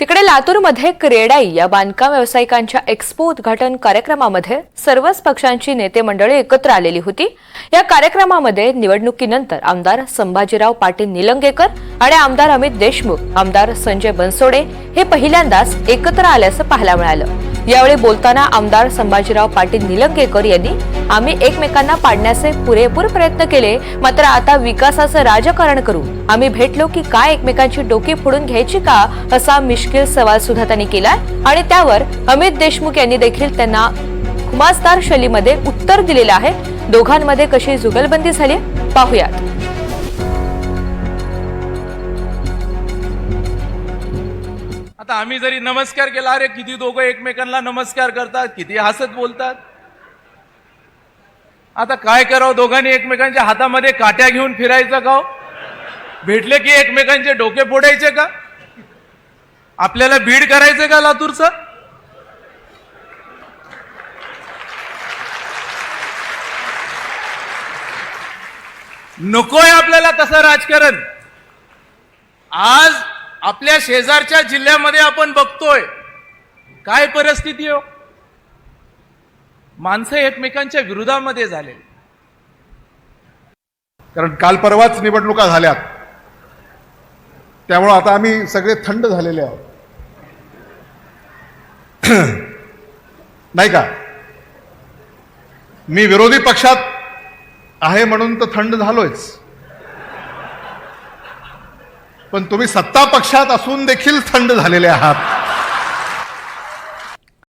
तिकडे लातूरमध्ये क्रेडाई या बांधकाम व्यावसायिकांच्या एक्स्पो उद्घाटन कार्यक्रमामध्ये सर्वच पक्षांची नेते मंडळी एकत्र आलेली होती. या कार्यक्रमामध्ये निवडणुकीनंतर आमदार संभाजीराव पाटील निलंगेकर आणि आमदार अमित देशमुख आमदार संजय बनसोडे हे पहिल्यांदाच एकत्र आल्याचं पाहायला मिळालं. यावेळी बोलताना आमदार संभाजीराव पाटील निलंगेकर यांनी आम्ही एकमेकांना पाडण्याचे पुरेपूर प्रयत्न केले मात्र आता विकासाचं राजकारण करू. आम्ही भेटलो की काय एकमेकांची डोकी फोडून घ्यायची का असा मिश्किल सवाल सुद्धा त्यांनी केलाय. आणि त्यावर अमित देशमुख यांनी देखील त्यांना खुमासदार शैलीमध्ये उत्तर दिलेलं आहे. दोघांमध्ये कशी जुगलबंदी झाली पाहुयात. आता आम्ही जरी नमस्कार केला अरे किती दोघं एकमेकांना नमस्कार करतात किती हसत बोलतात. आता काय करावं दोघांनी एकमेकांच्या हातामध्ये काट्या घेऊन फिरायचं का हो? भेटले की एकमेकांचे डोके फोडायचे का? आपल्याला भीड करायचं का लातूरचं? नकोय आपल्याला तसं राजकारण. आज आपल्या शेजारच्या जिल्ह्यामध्ये आपण बघतोय. काय परिस्थिती हो? माणसं एकमेकांच्या विरोधामध्ये झाले कारण काल परवाच निवडणुका झाल्यात. त्यामुळं आता आम्ही सगळे थंड झालेले आहोत. नाही का? मी विरोधी पक्षात आहे म्हणून तर थंड झालोयच. पण तुम्ही सत्ता पक्षात असून देखील थंड झालेले आहात.